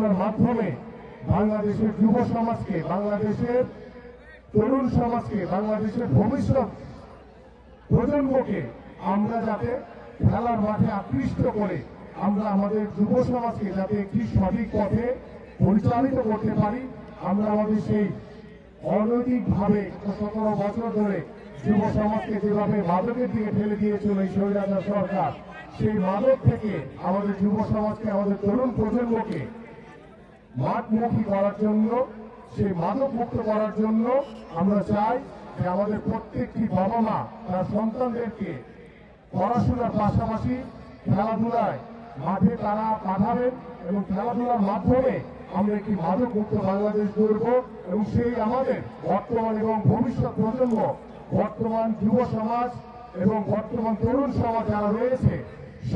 খেলাধুলার মাধ্যমে বাংলাদেশের যুব সমাজকে, বাংলাদেশের তরুণ সমাজকে, বাংলাদেশের ভবিষ্যৎ প্রজন্মকে আমরা যাতে খেলার মাঠে আকৃষ্ট করে, আমরা আমাদের যুব সমাজকে যাতে একটি সঠিক পথে পরিচালিত করতে পারি, আমরা আমাদের সেই অনৈতিকভাবে সতেরো বছর ধরে যুব সমাজকে যেভাবে মাদকের দিকে ঠেলে দিয়েছিল এই স্বৈরাচার সরকার, সেই মাদক থেকে আমাদের যুব সমাজকে, আমাদের তরুণ প্রজন্মকে মাঠমুখী করার জন্য, সেই মাদক মুক্ত করার জন্য আমরা চাই যে আমাদের প্রত্যেকটি বাবা মা তার সন্তানদেরকে পড়াশোনার পাশাপাশি খেলাধুলায় মাঠে তারা পাঠাবেন এবং খেলাধুলার মাধ্যমে আমরা একটি মাদক মুক্ত বাংলাদেশ গড়ব এবং সেই আমাদের বর্তমান এবং ভবিষ্যৎ প্রজন্ম, বর্তমান যুব সমাজ এবং বর্তমান তরুণ সমাজ যারা রয়েছে,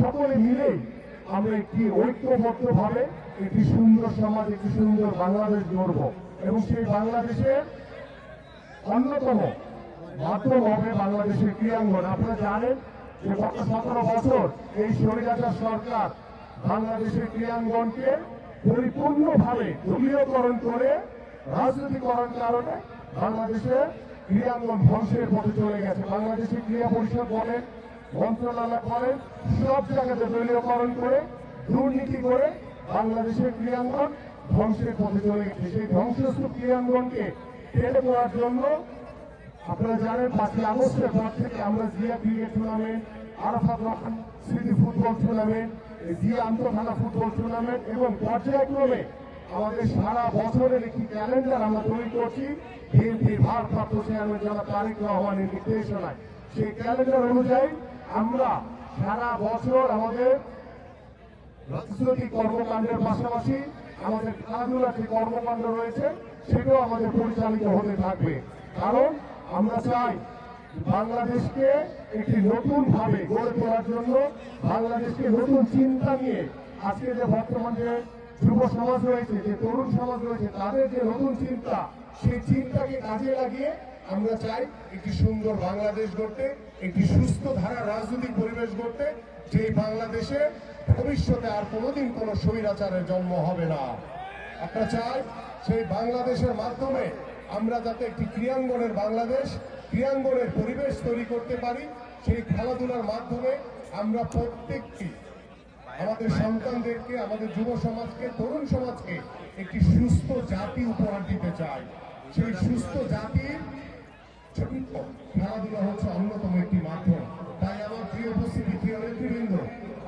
সকলে মিলেই আমরা একটি ঐক্যবদ্ধভাবে একটি সুন্দর সমাজ, একটি সুন্দর বাংলাদেশ গড়ব। এবং সেই বাংলাদেশের অন্যতম মাধ্যম হবে বাংলাদেশের ক্রীড়াঙ্গন। আপনারা জানেন যে গত সতেরো বছর এই স্বৈরাচার সরকার বাংলাদেশের ক্রীড়াঙ্গনকে পরিপূর্ণভাবে দলীয়করণ করে রাজনীতিকরণ কারণে বাংলাদেশের ক্রীড়াঙ্গন ধ্বংসের পথে চলে গেছে। বাংলাদেশের ক্রীড়া পরিষদ বলেন মন্ত্রণালয় করে, সব জায়গাতে দলীয়করণ করে, দুর্নীতি করে বাংলাদেশের ক্রীড়াঙ্গন ধ্বংসের পথে চলে গেছে। সেই ধ্বংসস্তূপ ক্রীড়াঙ্গনকে টেনে পড়ার জন্য আপনারা জানেন, পাঁচই আগস্টের পর থেকে আমরা জিয়া ক্রিকেট টুর্নামেন্ট আরাফাত রহমান স্মৃতি ফুটবল টুর্নামেন্ট জিয়া আন্তঃথানা ফুটবল টুর্নামেন্ট এবং পর্যায়ক্রমে আমাদের সারা বছরের একটি ক্যালেন্ডার আমরা তৈরি করছি ভারপ্রাপ্ত চেয়ারম্যান জনাব তারেক রহমানের নির্দেশনায়। সেই ক্যালেন্ডার অনুযায়ী আমরা সারা বছর আমাদের রাজনৈতিক কর্মকাণ্ডের পাশাপাশি আমাদের খেলাধুলার যে কর্মকাণ্ড রয়েছে, সেটাও আমাদের পরিচালিত হতে থাকবে। কারণ আমরা চাই বাংলাদেশকে একটি নতুন ভাবে গড়ে তোলার জন্য বাংলাদেশকে নতুন চিন্তা নিয়ে আজকে যে বর্তমান যে যুব সমাজ রয়েছে, যে তরুণ সমাজ রয়েছে, তাদের যে নতুন চিন্তা, সেই চিন্তাকে কাজে লাগিয়ে আমরা চাই একটি সুন্দর বাংলাদেশ গড়তে, একটি সুস্থ ধারা রাজনৈতিক পরিবেশ গড়তে যে বাংলাদেশে ভবিষ্যতে আর কোনোদিন কোনো স্বৈরাচারের জন্ম হবে না। আমরা চাই সেই বাংলাদেশের মাধ্যমে আমরা যাতে একটি ক্রিয়াঙ্গনের বাংলাদেশ, ক্রিয়াঙ্গনের পরিবেশ তৈরি করতে পারি, সেই খেলাধুলার মাধ্যমে আমরা প্রত্যেকটি আমাদের সন্তানদেরকে, আমাদের যুব সমাজকে, তরুণ সমাজকে একটি সুস্থ জাতি উপহার দিতে চাই। সেই সুস্থ জাতির খেলাধুলা হচ্ছে অন্যতম একটি মাধ্যম। তাই আমার প্রিয় উপস্থিতি, প্রিয় নেতৃবৃন্দ,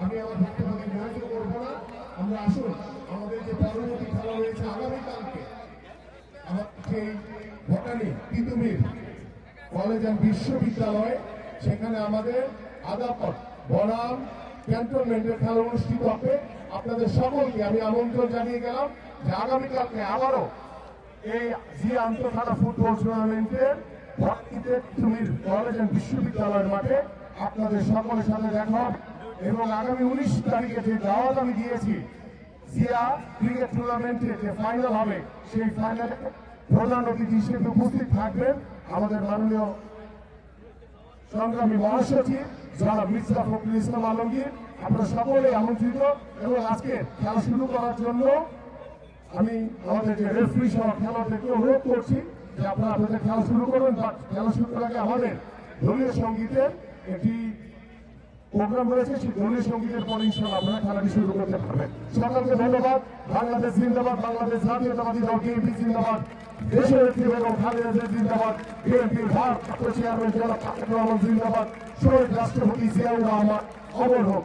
আমি আমার বক্তব্যকে বিরত করব না। আমরা আসুন, আমাদের যে পরবর্তী খেলা রয়েছে আগামীকালকে, আমার সেই ভটানি বিশ্ববিদ্যালয়, সেখানে আমাদের আদাপট বনাম ক্যান্টনমেন্টের খেলা অনুষ্ঠিত হবে। আপনাদের সকলকে আমি আমন্ত্রণ জানিয়ে গেলাম যে আগামীকালকে আবারও এই জি আন্তঃথানা ফুটবল টুর্নামেন্টের ভর্তিতে কলেজ অ্যান্ড বিশ্ববিদ্যালয়ের মাঠে আপনাদের সকলের সাথে দেখা। এবং আগামী উনিশ তারিখে যে দাওয়াত আমি দিয়েছি, জিয়া ক্রিকেট টুর্নামেন্টে যে ফাইনাল হবে, সেই ফাইনালে প্রধান অতিথি হিসেবে উপস্থিত থাকবেন আমাদের মাননীয় সংগ্রামী মহাসচিব জনাব মির্জা ফখরুল ইসলাম আলমগীর আপনারা সকলে আমন্ত্রিত এবং আজকে খেলা শুরু করার জন্য আমি আমাদের যে রেফারি সহ খেলোয়াড়দেরকে অনুরোধ করছি যে আপনারা আপনাদের খেলা শুরু করবেন বাট খেলা শুরু করার আগে আমাদের দলীয় সঙ্গীতের একটি প্রোগ্রাম রয়েছে, সেই দলীয় সঙ্গীতের পরে ইনশাল্লাহ আপনারা খেলাটি শুরু করতে পারবেন। সকলকে ধন্যবাদ। বাংলাদেশ জিন্দাবাদ, বাংলাদেশ জাতীয়তাবাদী দল, বিএনপি জিন্দাবাদ, দেশের একটি বেগম খালেদা জিয়া জিন্দাবাদ, বিএনপির ভারপ্রাপ্ত চেয়ারম্যান জেলা তারেক রহমান জিন্দাবাদ, শহীদ রাষ্ট্রপতি জিয়াউর রহমান, অমর হোক।